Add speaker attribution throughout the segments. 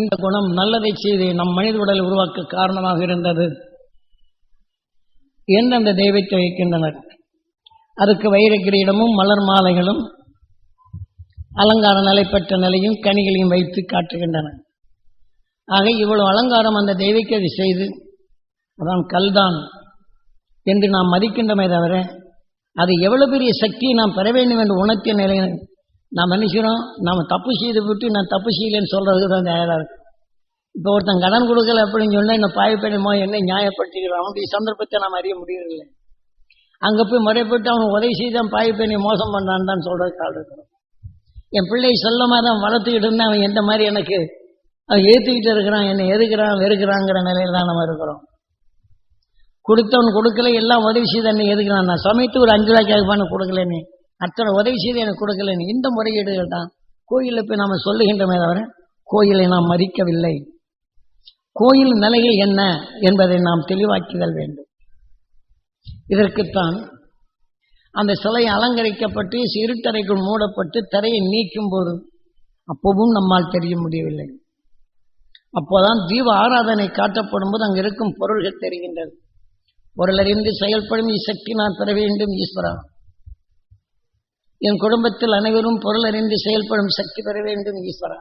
Speaker 1: இந்த குணம் நல்லதை செய்து நம் மனித உடலை உருவாக்க காரணமாக இருந்தது. என்று அந்த தெய்வத்தை வைக்கின்றனர்? அதுக்கு வைர கிரீடமும் மலர் மாலைகளும் அலங்கார நிலை பெற்ற நிலையும் கனிகளையும் வைத்து காட்டுகின்றன. ஆக இவ்வளவு அலங்காரம் அந்த தெய்வக்கு அது செய்து அதான் கல்தான் என்று நாம் மதிக்கின்றமே தவிர அது எவ்வளவு பெரிய சக்தியை நாம் பெற வேண்டும் என்று உணர்த்திய நிலையில் நாம் நினைக்கிறோம் நாம் தப்பு செய்து விட்டு நான் தப்பு செய்யலைன்னு சொல்கிறதுக்கு தான் தயாராக இருக்கு. இப்போ ஒருத்தன் கடன் கொடுக்கல அப்படின்னு சொன்னால் இந்த பாயப்படிமோ என்ன நியாயப்படுத்திக்கிறோம் அவனுடைய சந்தர்ப்பத்தை நாம் அறிய முடியறதில்லை. அங்கே போய் முறைப்பட்டு அவன் உதவி செய்தான் பாயப்பெண்ணை மோசம் பண்ணான்னு தான் சொல்கிறதுக்கு ஆள் இருக்கிறோம். என் பிள்ளை செல்லமாக தான் வளர்த்துக்கிட்டு இருந்தேன். அவன் எந்த மாதிரி எனக்கு அவன் ஏற்றுக்கிட்டு இருக்கிறான் என்னை எதுக்கிறான் வெறுக்கிறாங்கிற நிலையில் தான் நம்ம இருக்கிறோம். கொடுத்தவன் கொடுக்கல எல்லாம் உதவி செய்து என்னை எதுக்கிறான்? நான் சமைத்து ஒரு அஞ்சு ரூபாய்க்கு பண்ண கொடுக்கலன்னு. அத்தனை உதவி செய்து எனக்கு கொடுக்கலன்னு இந்த முறையீடுகள் தான். கோயிலில் போய் நாம் சொல்லுகின்றமே தவிர கோயிலை நாம் மறிக்கவில்லை. கோயில் நிலையில் என்ன என்பதை நாம் தெளிவாக்குதல் வேண்டும். இதற்குத்தான் அந்த சிலை அலங்கரிக்கப்பட்டு இருட்டறைக்குள் மூடப்பட்டு திரையை நீக்கும் போது அப்பவும் நம்மால் தெரிய முடியவில்லை. அப்போதான் தீப ஆராதனை காட்டப்படும் போது அங்கு இருக்கும் பொருள்கள் தெரிகின்றது. பொருளறிந்து செயல்படும் இசக்தி நான் பெற வேண்டும் ஈஸ்வரா. என் குடும்பத்தில் அனைவரும் பொருள் அறிந்து செயல்படும் சக்தி பெற வேண்டும் ஈஸ்வரா.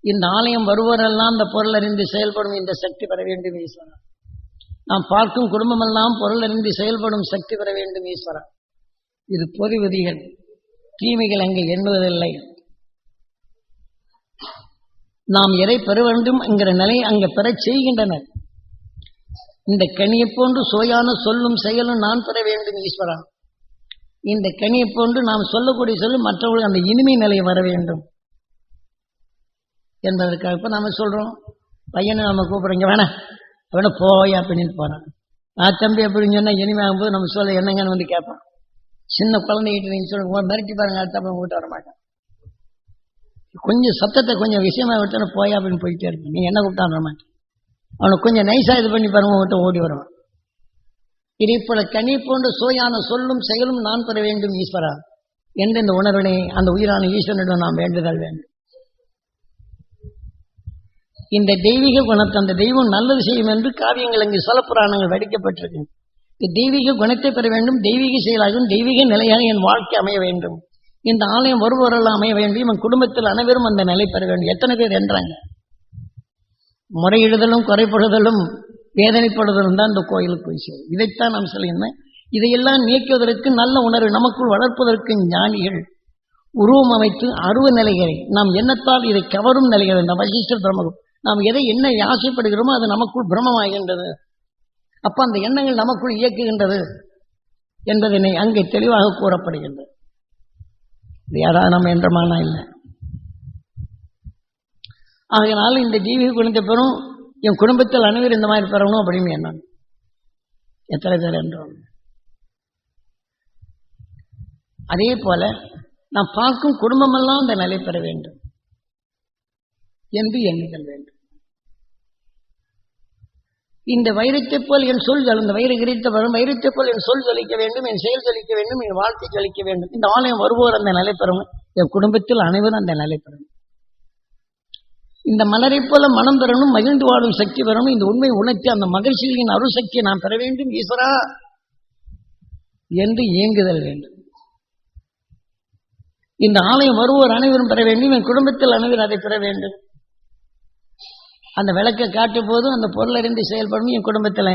Speaker 1: இந்த ஆலயம் வருவோரெல்லாம் அந்த பொருள் அறிந்து செயல்படும் இந்த சக்தி பெற வேண்டும் ஈஸ்வரா. நாம் பார்க்கும் குடும்பமெல்லாம் பொருள் அறிந்து செயல்படும் சக்தி பெற வேண்டும் ஈஸ்வரா. இது பொது விதிகள். தீமைகள் அங்கே எண்ணுவதில்லை. நாம் எதை பெற வேண்டும் என்கிற நிலை அங்கே பெறச் செய்கின்றனர். இந்த கனியை போன்று சுவையான சொல்லும் செயலும் நான் பெற வேண்டும் ஈஸ்வரா. இந்த கனியை போன்று நாம் சொல்லக்கூடிய சொல்லு மற்றவர்களுக்கு அந்த இனிமை நிலை வர வேண்டும். என்பதற்காக இப்போ நாம் சொல்கிறோம் பையனை நம்ம கூப்பிடுறோங்க வேணா அவனை போய் அப்படின்னு போறான். நான் தம்பி அப்படின்னு சொன்னால் இனிமையாகும் போது நம்ம சொல்ல என்னங்கன்னு வந்து கேட்பான். சின்ன குழந்தைகிட்ட நீங்கள் சொல்லுங்க. மிரட்டி பாருங்க அடுத்த அப்புறம் வீட்டு வர மாட்டான். கொஞ்சம் சத்தத்தை கொஞ்சம் விஷயமா விட்டு போய் அப்படின்னு போயிட்டே இருப்பேன். நீ என்ன கூப்பிட்டான் வர மாட்டேன். அவனை கொஞ்சம் நைஸாக இது பண்ணி பாருங்க உங்கள்கிட்ட ஓடி வருவான். இதே போல கனி போன்ற சோயான சொல்லும் செயலும் நான் பெற வேண்டும் ஈஸ்வரா. என்ற இந்த உணர்வினை அந்த உயிரான ஈஸ்வரனிடம் நாம் வேண்டுதல் வேண்டும். இந்த தெய்வீக குணத்தை அந்த தெய்வம் நல்லது செய்யும் என்று காவியங்கள் இங்கு சலப்புராணங்கள் வடிக்கப்பட்டிருக்கு தெய்வீக குணத்தை பெற வேண்டும் தெய்வீக செயலாகவும் தெய்வீக நிலையாக என் வாழ்க்கை அமைய வேண்டும். இந்த ஆலயம் வருபவரெல்லாம் அமைய வேண்டும் என் குடும்பத்தில் அனைவரும் அந்த நிலை பெற வேண்டும். எத்தனை பேர் என்றாங்க? முறையிடுதலும் குறைப்படுதலும் வேதனைப்படுதலும் தான் இந்த கோயிலுக்கு போய் சேரும். இதைத்தான் நாம் சொல்லியிருந்தேன் இதையெல்லாம் நீக்குவதற்கு நல்ல உணர்வு நமக்குள் வளர்ப்பதற்கு ஞானிகள் உருவம் அமைத்து அருவ நிலைகளை நாம் எண்ணத்தால் இதை கவரும் நிலைகள் இந்த வசிஷ்ட பிரம்மகம் நாம் எதை என்ன ஆசைப்படுகிறோமோ அது நமக்குள் பிரமமாகின்றது அப்ப அந்த எண்ணங்கள் நமக்குள் இயக்குகின்றது என்பதனை அங்கே தெளிவாக கூறப்படுகின்றது. இது யாராவது நம்ம என்றமானா இல்லை. ஆகையினால இந்த ஜீவி குழந்தை பெறும் என் குடும்பத்தில் அனைவரும் இந்த மாதிரி பெறணும் அப்படின்னு என்ன எத்தனை பேர் என்றோம் அதே போல நான் பார்க்கும் குடும்பமெல்லாம் அந்த நிலை பெற வேண்டும். என்று எண்ணுதல் வேண்டும். இந்த வைரத்தை போல் என் சொல் அந்த வைர கிரித்த வரும் வைரத்தை போல் என் சொல் ஜொலிக்க வேண்டும் என் செயல் ஜொலிக்க வேண்டும் என் வாழ்க்கை ஜொலிக்க வேண்டும். இந்த ஆலயம் வருவோர் அந்த நிலை பெறணும் என் குடும்பத்தில் அனைவரும் அந்த நிலை பெறணும் இந்த மலரை போல மனம் பெறணும் மகிழ்ந்து வாழும் சக்தி பெறணும் இந்த உண்மை உணர்த்தி அந்த மகிழ்ச்சியின் அருசக்தியை நான் பெற வேண்டும் ஈஸ்வரா என்று இயங்குதல் வேண்டும். இந்த ஆலயம் வருவோர் அனைவரும் பெற வேண்டும் என் குடும்பத்தில் அனைவரும் அதை பெற வேண்டும். அந்த விளக்கை காட்டும் போதும் அந்த பொருள் அறிந்து செயல்படும் என் குடும்பத்தில்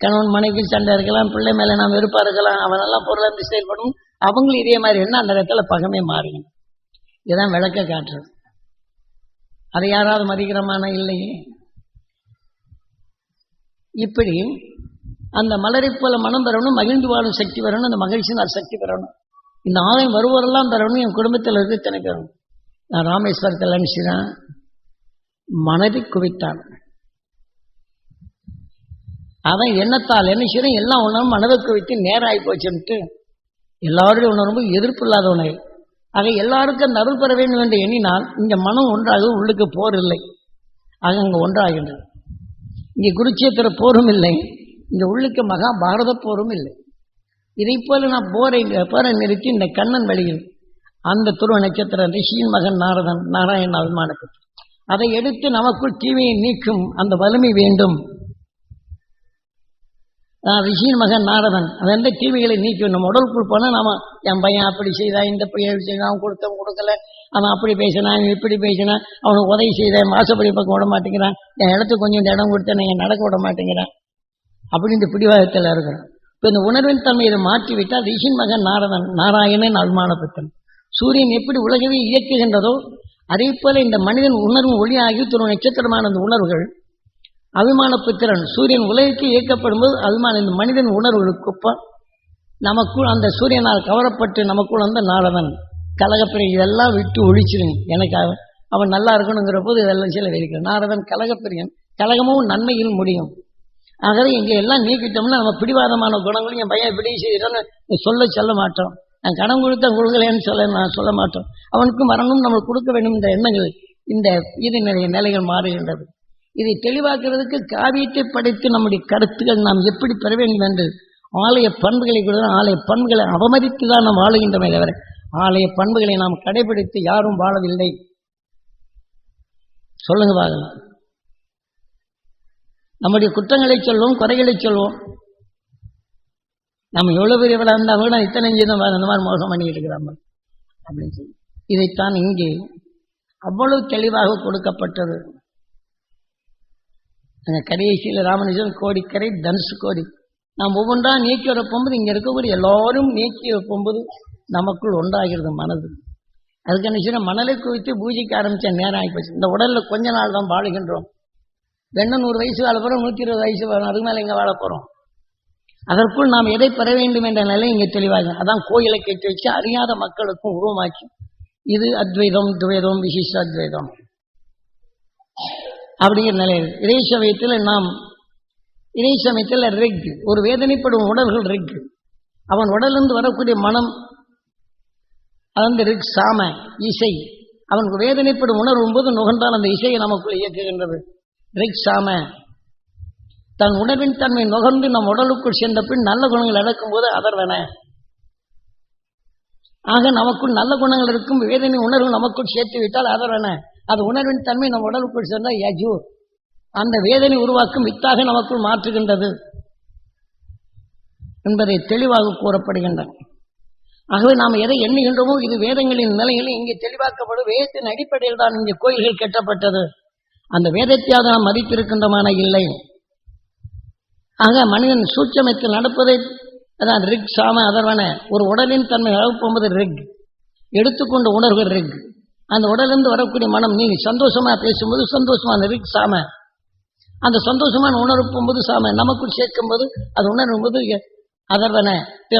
Speaker 1: கணவன் மனைவி சண்டை இருக்கலாம் பிள்ளை மேல நாம் வெறுப்பா இருக்கலாம் அவனெல்லாம் பொருள் அறிந்து செயல்படும் அவங்களும் இதே மாதிரி என்ன அந்த இடத்துல பகமே மாறுங்க இதுதான் விளக்க காட்டுறது. அதை யாராவது மதிக்கிறமான இல்லையே. இப்படி அந்த மலரை போல மனம் பெறணும் மகிழ்ந்து வாழும் சக்தி வரணும் அந்த மகிழ்ச்சினால் சக்தி பெறணும். இந்த ஆலயம் வருவோரெல்லாம் பெறணும் என் குடும்பத்தில் இருந்து இத்தனை நான் ராமேஸ்வரத்தில் அனுப்பிச்சுதான் மனதை குவித்தான். அவன் எண்ணத்தால் என்ன எல்லா எல்லாம் உணரும் மனதை குவித்து நேராகி போச்சுன்ட்டு எல்லாருடைய உணர்வும் எதிர்ப்பு இல்லாத உணவு ஆக எல்லாருக்கும் அந்த அருள் பெற வேண்டும் என்று எண்ணினால் இங்கே மனம் ஒன்றாக உள்ளுக்கு போர் இல்லை ஆக அங்கே ஒன்றாகின்றது. இங்கே குருட்சேத்திர போரும் இல்லை. இங்கே உள்ளுக்கு மகா பாரத போரும் இல்லை. இதை போல நான் போரை போரை நிறுத்தி இந்த கண்ணன் வழியில் அந்த துருவ நட்சத்திர ரிஷியின் மகன் நாரதன் நாராயண அபிமானப்பட்டு அதை எடுத்து நமக்குள் தீமையை நீக்கும் அந்த வலிமை வேண்டும். ரிஷியின் மகன் நாரதன். அது எந்த தீமைகளை நீக்கணும் நம்ம உடலுக்குள் போனால் நாம என் பையன் அப்படி செய்தா இந்த பையன் செய்தான் அவன் கொடுத்தவன் கொடுக்கல. அவன் அப்படி பேசினான் இப்படி பேசினான் அவனுக்கு உதவி செய்தேன் மாசப்படி பக்கம் விட மாட்டேங்கிறான். என் இடத்துக்கு கொஞ்சம் இந்த இடம் கொடுத்தேன் என் நடக்க விட மாட்டேங்கிறான். அப்படி இந்த பிடிவாதத்தில் இருக்கிறான். இப்போ இந்த உணர்வின் தன்மை இதை மாற்றிவிட்டால் ரிஷின் மகன் நாரதன் நாராயணன் அல்மானபுத்தன். சூரியன் எப்படி உலகவே இயக்குகின்றதோ அதே போல இந்த மனிதன் உணர்வு ஒளியாகி தரும் நட்சத்திரமான அந்த உணர்வுகள் அபிமான புத்திரன் சூரியன் உலகிற்கு இயக்கப்படும் போது அபிமான இந்த மனிதன் உணர்வுகளுக்கு நமக்குள் அந்த சூரியனால் கவரப்பட்டு நமக்குள் வந்த நாரதன் கலகப்பிரை இதெல்லாம் விட்டு ஒழிச்சிருங்க. எனக்கு அவன் அவன் நல்லா இருக்கணுங்கிற போது இதெல்லாம் சில இருக்கிறான் நாரதன் கலகப்பிரியன். கலகமும் நன்மையில் முடியும். ஆகவே இங்கே எல்லாம் நீக்கிட்டோம்னா நம்ம பிடிவாதமான குணங்களும் என் பையன் இப்படி செய்யறோன்னு சொல்ல சொல்ல மாட்டோம். நான் கடன் கொடுத்த கொடுக்கலன்னு சொல்ல நான் சொல்ல மாட்டோம். அவனுக்கு மரணம் நம்ம கொடுக்க வேண்டும் என்ற எண்ணங்கள் இந்த இது நிறைய நிலைகள் மாறுகின்றது. இதை தெளிவாக்குறதுக்கு காவியத்தை படைத்து நம்முடைய கருத்துக்கள் நாம் எப்படி பெற வேண்டும் என்று ஆலய பண்புகளை கூட ஆலய பண்புகளை அவமதித்து தான் நாம் வாழுகின்றமே தவிர ஆலய பண்புகளை நாம் கடைபிடித்து யாரும் வாழவில்லை. சொல்லுங்க பார்க்கலாம். நம்முடைய குற்றங்களை சொல்வோம் குறைகளை சொல்வோம். நம்ம எவ்வளவு பெரியவளா இருந்தால் கூட இத்தனை செய்தோம் அந்த மாதிரி மோசம் பண்ணிட்டு இருக்கிறாங்க அப்படின்னு சொல்லி. இதைத்தான் இங்கே அவ்வளவு தெளிவாக கொடுக்கப்பட்டது. அந்த கடைசியில் ராமனுஜன் கோடிக்கரை தனுசு கோடி. நாம் ஒவ்வொன்றா நீக்கி போகும்போது இங்க இருக்கக்கூடிய எல்லாரும் நீக்கி போகும்போது நமக்குள் ஒன்றாகிறது மனது. அதுக்கு என்ன செய்யணும்? மணலை குவித்து பூஜைக்கு ஆரம்பித்த நேரம் ஆகிப்போச்சு இந்த உடலில் கொஞ்ச நாள் தான் வாழுகின்றோம். ரெண்டு நூறு வயசு வாழ போறோம் நூத்தி இருபது வயசு வரும் அதுக்கு மேலே இங்கே வாழ போறோம்? அதற்குள் நாம் எதை பெற வேண்டும் என்ற நிலை இங்கே தெளிவாக அதான் கோயிலை கேட்டு வச்சு அறியாத மக்களுக்கும் உருவமாக்கி. இது அத்வைதம் துவைதம் விசிஷ்ட அத்வைதம். அப்படிங்கிற நிலை இறை சமயத்தில் நாம் இறை சமயத்தில் ரெக் ஒரு வேதனைப்படும் உடல்கள் ரெக். அவன் உடலிருந்து வரக்கூடிய மனம் அந்த ரிக் சாம இசை. அவனுக்கு வேதனைப்படும் உணர்வும் போது நுகர்ந்தால் அந்த இசையை நமக்குள் இயக்குகின்றது. ரிக் சாம. தன் உணர்வின் தன்மை நுகர்ந்து நம் உடலுக்குள் சென்ற பின் நல்ல குணங்கள் நடக்கும் போது அதர்வன. ஆக நமக்குள் நல்ல குணங்கள் இருக்கும் வேதனை உணர்வு நமக்குள் சேர்த்து விட்டால் அதர்வன. அது உணர்வின் தன்மை நம் உடலுக்குள் சென்றால் யஜு அந்த வேதனை உருவாக்கும் வித்தாக நமக்குள் மாற்றுகின்றது என்பதை தெளிவாக கூறப்படுகின்றன. ஆகவே நாம் எதை எண்ணுகின்றோமோ இது வேதங்களின் நிலையில் இங்கே தெளிவாக்கப்படும் வேதத்தின் அடிப்படையில் தான் இங்கே கோயில்கள் கட்டப்பட்டது. அந்த வேதத்தையாவது நாம் மதித்திருக்கின்றமான இல்லை. ஆக மனிதன் சூட்சமத்தில் நடப்பதை அதான் ரிக் சாம அதர்வன ஒரு உடலின் தன்மை அளவுப்போது ரிக் எடுத்துக்கொண்ட உணர்வு ரிக். அந்த உடலிருந்து வரக்கூடிய மனம் நீ சந்தோஷமா பேசும்போது சந்தோஷமான ரிக் சாம அந்த சந்தோஷமான உணர்வு போகும்போது சாம நமக்குள் சேர்க்கும் போது அது உணரும் போது அதர்வன.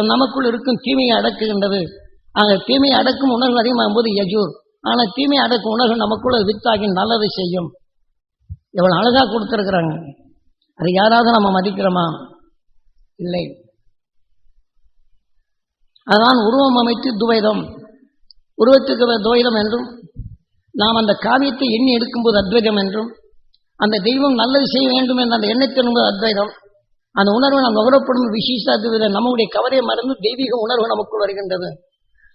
Speaker 1: நமக்குள் இருக்கும் தீமையை அடக்குகின்றது. ஆக தீமையை அடக்கும் உணர்வு அதிகமாகும் போது யஜூர். ஆனால் தீமையை அடக்கும் உணர்வு நமக்குள்ள வித்தாகி நல்லதை செய்யும். எவ்வளவு அழகா கொடுத்துருக்குறாங்க. அது யாராவது நம்ம மதிக்கிறோமா? இல்லை. அதான் உருவம் அமைத்து துவைதம். உருவத்துக்கு துவைதம் என்றும் நாம் அந்த காவியத்தை எண்ணி எடுக்கும்போது அத்வைதம் என்றும் அந்த தெய்வம் நல்லது செய்ய வேண்டும் என்ற அந்த எண்ணத்தின் என்பது அத்வைதம் அந்த உணர்வு நாம் நுகரப்படும் விசேஷ நம்முடைய கவரையை மறந்து தெய்வீக உணர்வு நமக்குள் வருகின்றது.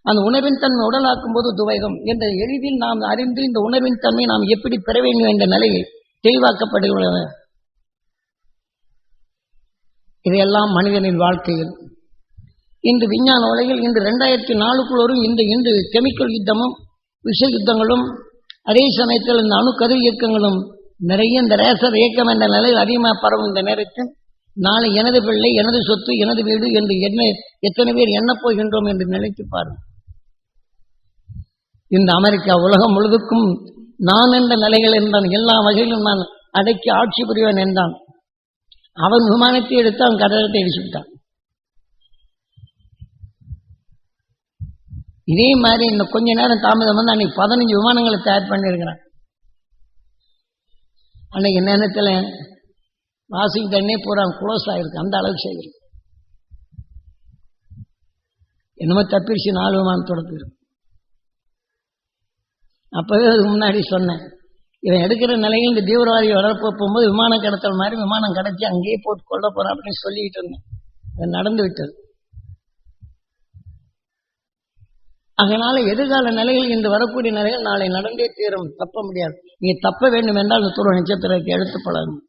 Speaker 1: அந்த உணர்வின் தன்மை உடலாக்கும் போது துவைதம் என்ற எளிதில் நாம் அறிந்து இந்த உணர்வின் தன்மை நாம் எப்படி பெற வேண்டும் என்ற நிலையில் தெளிவாக்கப்படுகிறது இதையெல்லாம் மனிதனின் வாழ்க்கையில் இன்று விஞ்ஞான உலகில் இன்று ரெண்டாயிரத்தி நாலுக்குள் வரும் இந்த இன்று கெமிக்கல் யுத்தமும் விஷ யுத்தங்களும் அதே சமயத்தில் இந்த அணுக்கதிர் இயக்கங்களும் நிறைய இந்த ரேசர் இயக்கம் என்ற நிலையில் அதிகமாக பரவும் இந்த நேரத்தில். நாளை எனது பிள்ளை எனது சொத்து எனது வீடு என்று என்ன எத்தனை பேர் என்ன போகின்றோம் என்று நினைத்து பாருங்கள். இந்த அமெரிக்கா உலகம் முழுதுக்கும் நான் என்ற நிலைகள் என்றான். எல்லா வகையிலும் நான் அடக்கி ஆட்சி புரிவேன் என்றான். அவன் விமானத்தை எடுத்து அவன் கடலத்தை இடிச்சுட்டான் இதே மாதிரி இன்னும் கொஞ்ச நேரம் தாமதம் வந்து அன்னைக்கு பதினஞ்சு விமானங்களை தயார் பண்ணியிருக்கிறான். அன்னைக்கு நேரத்தில் வாஷிங்டன்னே பூரா க்ளோஸ் ஆகிருக்கு அந்த அளவுக்கு செய்திருக்கு என்னமோ தப்பிடுச்சு நாலு விமானத்தோட அப்பவே அதுக்கு முன்னாடி சொன்னேன் இவன் எடுக்கிற நிலையில் இந்த தீவிரவாதி வளர்ப்பு போகும்போது விமானம் கடத்தல் மாதிரி விமானம் கிடச்சி அங்கேயே போட்டு கொள்ள போகிறான் அப்படின்னு சொல்லிக்கிட்டு இருந்தேன். அது நடந்து விட்டது. அதனால எதிர்கால நிலைகள் இன்று வரக்கூடிய நிலைகள் நாளை நடந்தே தீரும். தப்ப முடியாது. நீங்க தப்ப வேண்டும் என்றால் இந்த துருவ நட்சத்திரத்தை எடுத்து பழகும்.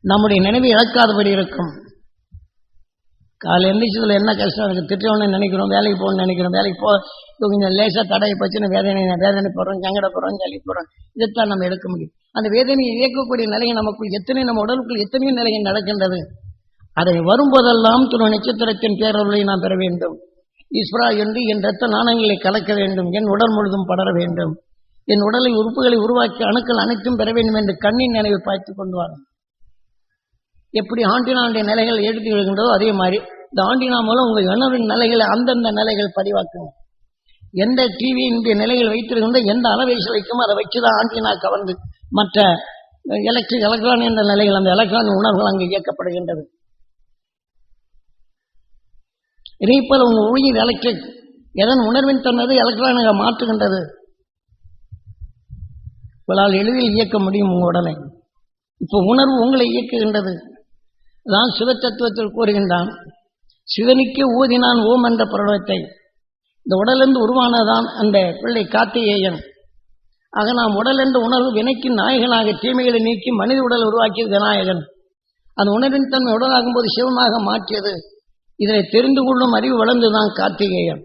Speaker 1: நம்முடைய நினைவு இழக்காதபடி இருக்கும். காலை எந்திரிச்சதுல என்ன கஷ்டம் எனக்கு திட்டவனு நினைக்கிறோம் வேலைக்கு போகணும்னு நினைக்கிறோம் வேலைக்கு போ கொஞ்சம் லேசா தடையை பச்சுன்னு வேதனை வேதனை போடுறோம் சங்கட போடுறோம் சளி போடுறோம். இதைத்தான் நம்ம எடுக்க முடியும். அந்த வேதனையை இயக்கக்கூடிய நிலையை நமக்குள் எத்தனை நம்ம உடலுக்குள் எத்தனையோ நிலைகள் நடக்கின்றது. அதை வரும்போதெல்லாம் துணை நட்சத்திரத்தின் பேரருளை நாம் பெற வேண்டும். ஈஸ்வரா என்று என் ரத்த நாணயங்களை கலக்க வேண்டும். என் உடல் முழுதும் படர வேண்டும். என் உடலை உறுப்புகளை உருவாக்கி அணுக்கள் அனைத்தும் பெற வேண்டும் என்று கண்ணின் நினைவை பாய்த்து கொண்டு வரும். எப்படி ஆண்டினாவுடைய நிலைகள் எடுத்து விடுகின்றதோ அதே மாதிரி இந்த ஆண்டினா மூலம் உங்கள் உணர்வின் நிலைகளை அந்தந்த நிலைகள் பதிவாக்குங்க எந்த டிவியினுடைய நிலைகள் வைத்திருக்கின்ற எந்த அளவை வைக்கும் அதை வச்சு தான் ஆண்டினா கவர்ந்து மற்ற எலக்ட்ரிக் எலக்ட்ரான் என்ற நிலைகள் அந்த எலக்ட்ரான் உணர்வுகள் அங்கு இயக்கப்படுகின்றது. இதேபோல உங்கள் உயிர் எலக்ட்ரிக் எதன் உணர்வின் தன்னது எலக்ட்ரானாக மாற்றுகின்றது? உங்களால் எளிதில் இயக்க முடியும் உங்கள் உடலை. இப்போ உணர்வு உங்களை இயக்குகின்றது. தான் சிவ தத்துவத்தில் கூறுகின்றான் சிவனுக்கு ஊதினான் ஓம் என்ற பிரணவத்தை இந்த உடலிருந்து உருவானதான் அந்த பிள்ளை கார்த்திகேயன். ஆக நாம் உடல் என்ற உணர்வு வினைக்கு நாயகனாக தீமைகளை நீக்கி மனித உடல் உருவாக்கியது விநாயகன். அந்த உணர்வின் தன்மை உடலாகும் போது சிவமாக மாற்றியது. இதனை தெரிந்து கொள்ளும் அறிவு வளர்ந்துதான் கார்த்திகேயன்.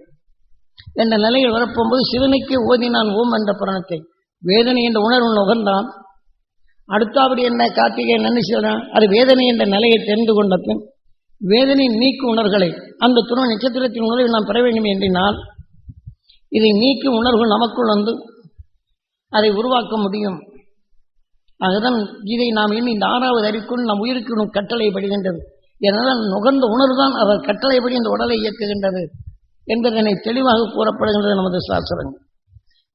Speaker 1: என்ற நிலையில் வரப்போகும்போது சிவனுக்கு ஓதினான் ஓம் என்ற புராணத்தை. வேதனை என்ற உணர்வு நுகர்ந்தான். அடுத்தபடி என்ன கார்த்திகேயன் என்ன செய்யறான் அது வேதனை என்ற நிலையை தெரிந்து கொண்ட பின் வேதனை நீக்கு உணர்களை அந்த துணை நட்சத்திரத்தின் உணர்வை நாம் பெற வேண்டும் என்றினால் இதை நீக்கும் உணர்வு நமக்குள் வந்து அதை உருவாக்க முடியும். அதுதான் இதை நாம் இன்னும் இந்த ஆறாவது அறிக்குள் நம் உயிருக்கு கட்டளை படுகின்றது. ஏனென்றால் நுகர்ந்த உணர்வு தான் அவர் கட்டளைப்படி இந்த உடலை இயக்குகின்றது என்பதனை தெளிவாக கூறப்படுகின்றது நமது சாஸ்திரங்கள்.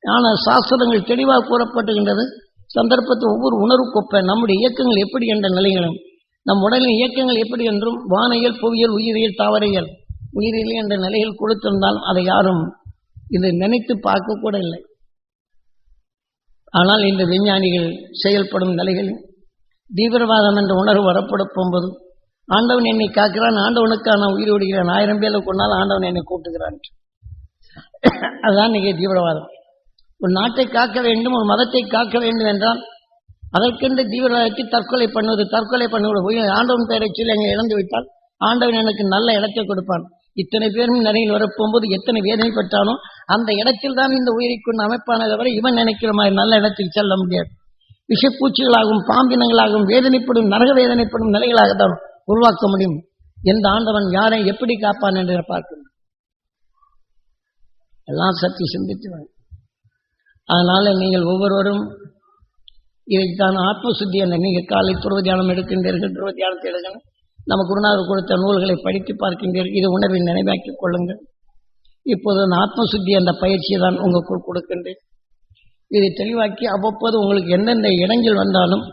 Speaker 1: ஆனால் சாஸ்திரங்கள் தெளிவாக கூறப்பட்டுகின்றது. சந்தர்ப்பத்தை ஒவ்வொரு உணர்வுக்கொப்ப நம்முடைய இயக்கங்கள் எப்படி என்ற நிலைகளும் நம் உடலின் இயக்கங்கள் எப்படி என்றும் வானியல் புவியியல் உயிரியல் தாவரையல் உயிரியல் என்ற நிலையில் கொடுத்திருந்தால் அதை யாரும் இதை நினைத்து பார்க்க கூட இல்லை. ஆனால் இந்த விஞ்ஞானிகள் செயல்படும் நிலைகளில் தீவிரவாதம் என்ற உணர்வு வரப்படும் போகும்போது ஆண்டவன் என்னை காக்கிறான் ஆண்டவனுக்காக உயிர் விடுகிறேன் ஆயிரம் பேர்ல கொண்டால் ஆண்டவன் என்னை கூட்டுகிறான் அதுதான் இன்னைக்கு தீவிரவாதம். ஒரு நாட்டை காக்க வேண்டும் ஒரு மதத்தை காக்க வேண்டும் என்றால் அதற்கென்று தீவிரவாதத்தை தற்கொலை பண்ணுவது தற்கொலை பண்ணுவது. போய் ஆண்டவன் பெயரை சொல்லி அங்கே இழந்து விட்டால் ஆண்டவன் எனக்கு நல்ல இடத்தை கொடுப்பான். இத்தனை பேரும் நிலையில் வரப்போகும்போது எத்தனை வேதனைப்பட்டானோ அந்த இடத்தில் தான் இந்த உயிரை கொண்டு அமைப்பானதை தவிர இவன் நினைக்கிற மாதிரி நல்ல இடத்தில் செல்ல முடியாது. விஷப்பூச்சிகளாகவும் பாம்பினங்களாகவும் வேதனைப்படும் நரக வேதனைப்படும் நிலைகளாக தான் உருவாக்க முடியும். எந்த ஆண்டவன் யாரை எப்படி காப்பான் என்று பார்க்கணும். எல்லாம் சற்று சிந்தித்து அதனால நீங்கள் ஒவ்வொருவரும் இதைத்தான் ஆத்மசுத்தி என்ற நீங்கள் காலை துருவ தியானம் எடுக்கின்றீர்கள். துருவ தியானத்தை எடுக்கணும் நம்ம குருநாதர் கொடுத்த நூல்களை படித்து பார்க்கின்றீர்கள். இது உணர்வை நினைவாக்கிக் கொள்ளுங்கள். இப்போது அந்த ஆத்மசுத்தி அந்த பயிற்சியை தான் உங்களுக்கு கொடுக்கின்றேன். இதை தெளிவாக்கி அவ்வப்போது உங்களுக்கு எந்தெந்த இடங்கள் வந்தாலும்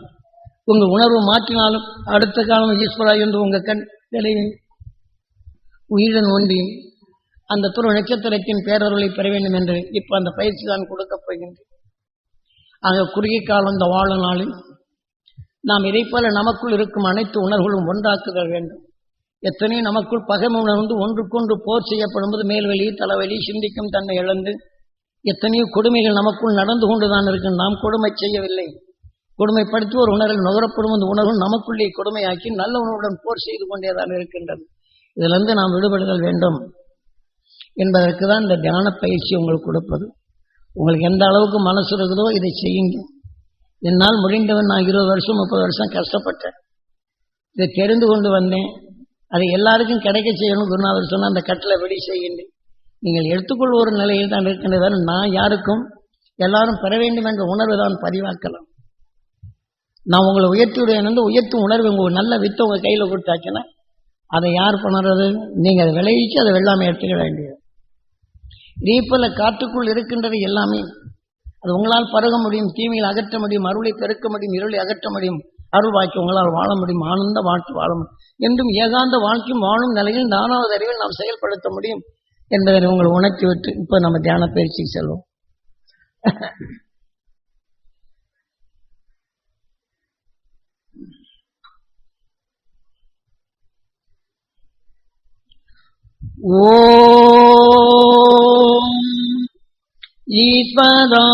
Speaker 1: உங்கள் உணர்வு மாற்றினாலும் அடுத்த காலம் ஈஸ்வரா என்று உங்கள் கண் நிலையில் உயிருடன் ஒன்றியும் அந்த துரு நட்சத்திரத்தின் பேரருளை பெற வேண்டும் என்று இப்போ அந்த பயிற்சி தான் கொடுக்கப் போகின்றேன் ஆக குறுகிய காலம் இந்த வாழும் நாளில் நாம் இதைப்போல நமக்குள் இருக்கும் அனைத்து உணர்வுகளும் ஒன்றாக்குதல் வேண்டும். எத்தனை நமக்குள் பகைமை உணர்ந்து ஒன்றுக்கொன்று போர் செய்யப்படும் போது மேல்வெளி தலைவலி சிந்திக்கும் தன்னை இழந்து எத்தனையோ கொடுமைகள் நமக்குள் நடந்து கொண்டுதான் இருக்கு நாம் கொடுமை செய்யவில்லை. கொடுமைப்படுத்தி ஒரு உணர்வில் நுகரப்படும் அந்த உணர்வு நமக்குள்ளே கொடுமையாக்கி நல்ல உணர்வுடன் போர் செய்து கொண்டேதான் இருக்கின்றது. இதிலிருந்து நாம் விடுபடுதல் வேண்டும். என்பதற்கு தான் இந்த தியான பயிற்சி உங்களுக்கு கொடுப்பது. உங்களுக்கு எந்த அளவுக்கு மனசு இருக்குதோ இதை செய்யுங்க. என்னால் முடிந்தவன் நான் இருபது வருஷம் முப்பது வருஷம் கஷ்டப்பட்டேன். இதை தெரிந்து கொண்டு வந்தேன். அதை எல்லாருக்கும் கிடைக்க செய்யணும் குருநாதர் சொன்னால் அந்த கட்டளை படி செய்கின்றேன் நீங்கள் எடுத்துக்கொள்வோர் நிலையில் தான் இருக்கின்றதால் நான் யாருக்கும் எல்லாரும் பெற வேண்டும் என்ற உணர்வு தான் பதிவாக்கலாம். நான் உங்களை உயர்த்தியுடைய வந்து உயர்த்தும் உணர்வு உங்கள் நல்ல வித்து உங்கள் கையில் கொடுத்தாச்சுன்னா அதை யார் பண்ணுறது? நீங்கள் அதை விளைவிச்சு அதை வெள்ளாமை எடுத்துக்க வேண்டியது. இதே போல காட்டுக்குள் இருக்கின்றது எல்லாமே. அது உங்களால் பருக முடியும் தீமையில் அகற்ற முடியும் அருளை பெருக்க முடியும் இருளை அகற்ற முடியும் அருள் வாழ்க்கை உங்களால் வாழ முடியும் ஆனந்த வாழ்க்கை வாழ முடியும். என்றும் ஏகாந்த வாழ்க்கையும் வாழும் நிலையில் நானாவது அறிவில் நாம் செயல்படுத்த முடியும் என்பதை உங்களை உணர்த்தி விட்டு இப்போ நம்ம தியான பயிற்சிக்கு செல்வோம். ஓ ஈஸ்வரா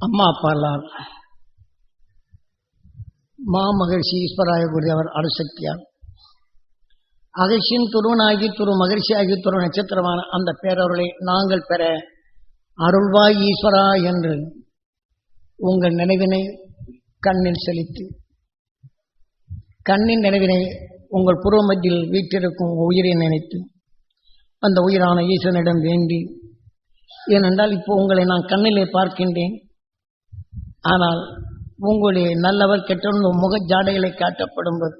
Speaker 1: அம்மா அப்பாலால் மாமகர்ஷி ஈஸ்வராய குருதேவர் அருசக்தியார் அகழ்ச்சியின் துருவனாகி துரு மகிழ்ச்சியாகி துரு நட்சத்திரமான அந்த பேரருளை நாங்கள் பெற அருள்வாய் ஈஸ்வரா என்று உங்கள் நினைவினை கண்ணில் செலுத்தி கண்ணின் நினைவினை உங்கள் புருவ மத்தியில் வீட்டிருக்கும் உயிரை நினைத்து அந்த உயிரான ஈஸ்வரனிடம் வேண்டி ஏனென்றால் இப்போ உங்களை நான் கண்ணிலே பார்க்கின்றேன். ஆனால் உங்களுடைய நல்லவர் கெட்டவன் முக ஜாடைகளை காட்டப்படும்போது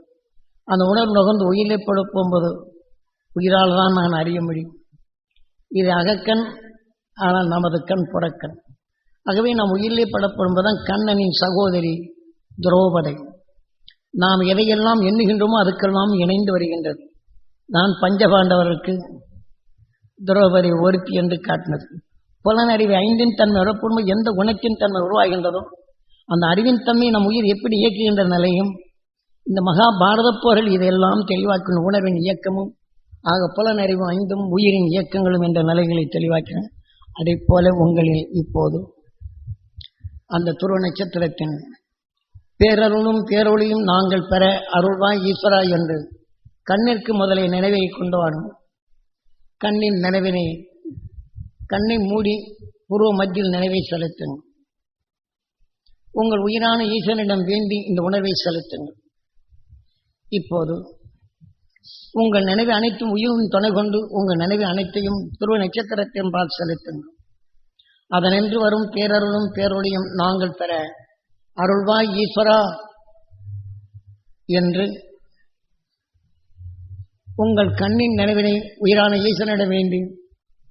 Speaker 1: அந்த உணர்வு நுகர்ந்து உயிரை படுப்பும்போது உயிரால் தான் நான் அறிய முடியும். இது அகக்கண் ஆனால் நமது கண் புறக்கண். ஆகவே நாம் உயிரிலே படப்படும்போதுதான் கண்ணனின் சகோதரி துரோபதை. நாம் எதையெல்லாம் எண்ணுகின்றோமோ அதுக்கெல்லாம் இணைந்து வருகின்றது. நான் பஞ்சபாண்டவருக்கு துரோபதி ஒருத்தி என்று காட்டினது. புலனறிவு ஐந்தின் தன்மை வரப்படும் எந்த குணத்தின் தன்மை உருவாகின்றதோ அந்த அறிவின் தன்மை நம் உயிர் எப்படி இயக்குகின்ற நிலையும் இந்த மகாபாரத போரில் இதையெல்லாம் தெளிவாக்கும் உணர்வின் இயக்கமும் ஆக புலனறிவு ஐந்தும் உயிரின் இயக்கங்களும் என்ற நிலைகளை தெளிவாக்கின. அதை போல உங்களில் இப்போது அந்த துருவ நட்சத்திரத்தின் பேரருளும் பேரொழியும் நாங்கள் பெற அருள்வாய் ஈஸ்வரா என்று கண்ணிற்கு முதலை நினைவை கொண்டவானும் கண்ணின் நினைவினை கண்ணை மூடி பூர்வ மத்தியில் நினைவை செலுத்துங்கள். உங்கள் உயிரான ஈஸ்வரனிடம் வேண்டி இந்த உணர்வை செலுத்துங்கள். இப்போது உங்கள் நினைவு அனைத்தும் உயிரின் துணை கொண்டு உங்கள் நினைவு அனைத்தையும் துருவ நட்சத்திரத்தையும் பார்த்து செலுத்துங்கள். அதனின்று வரும் பேரருளும் பேரொழியும் நாங்கள் பெற அருள்வாய் ஈஸ்வரா என்று உங்கள் கண்ணின் நினைவினை உயிரான ஈசனிட வேண்டி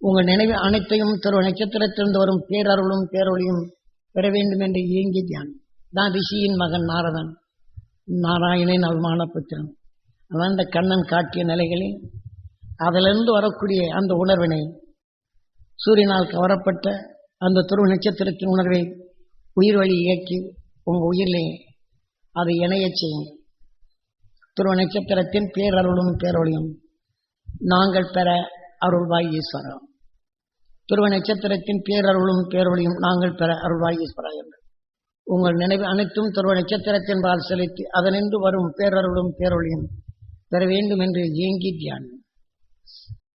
Speaker 1: உங்கள் நினைவு அனைத்தையும் துருவ நட்சத்திரத்திலிருந்து வரும் பேரருளும் பேரொழியும் பெற வேண்டும் என்று இயங்கி தியானம். தான் ரிஷியின் மகன் நாரதன். நாராயணன் அவமான அதான் இந்த அந்த கண்ணன் காட்டிய நிலைகளில் அதிலிருந்து வரக்கூடிய அந்த உணர்வினை சூரியனால் கவரப்பட்ட அந்த துருவ நட்சத்திரத்தின் உணர்வை உயிர் வழி இயக்கி உங்கள் உயிரிலே அதை இணையச் செய்யும் துருவ நட்சத்திரத்தின் பேரருளும் பேரொழியும் நாங்கள் பெற அருள்வாய் ஈஸ்வரா. துருவ நட்சத்திரத்தின் பேரருளும் பேரொழியும் நாங்கள் பெற அருள்வாய் ஈஸ்வரா என்று. உங்கள் நினைவு அனைத்தும் துருவ நட்சத்திரத்தின் பால் செலுத்தி அதனின்று வரும் பேரருளும் பேரொழியும் பெற வேண்டும் என்று ஏங்கி தியானம்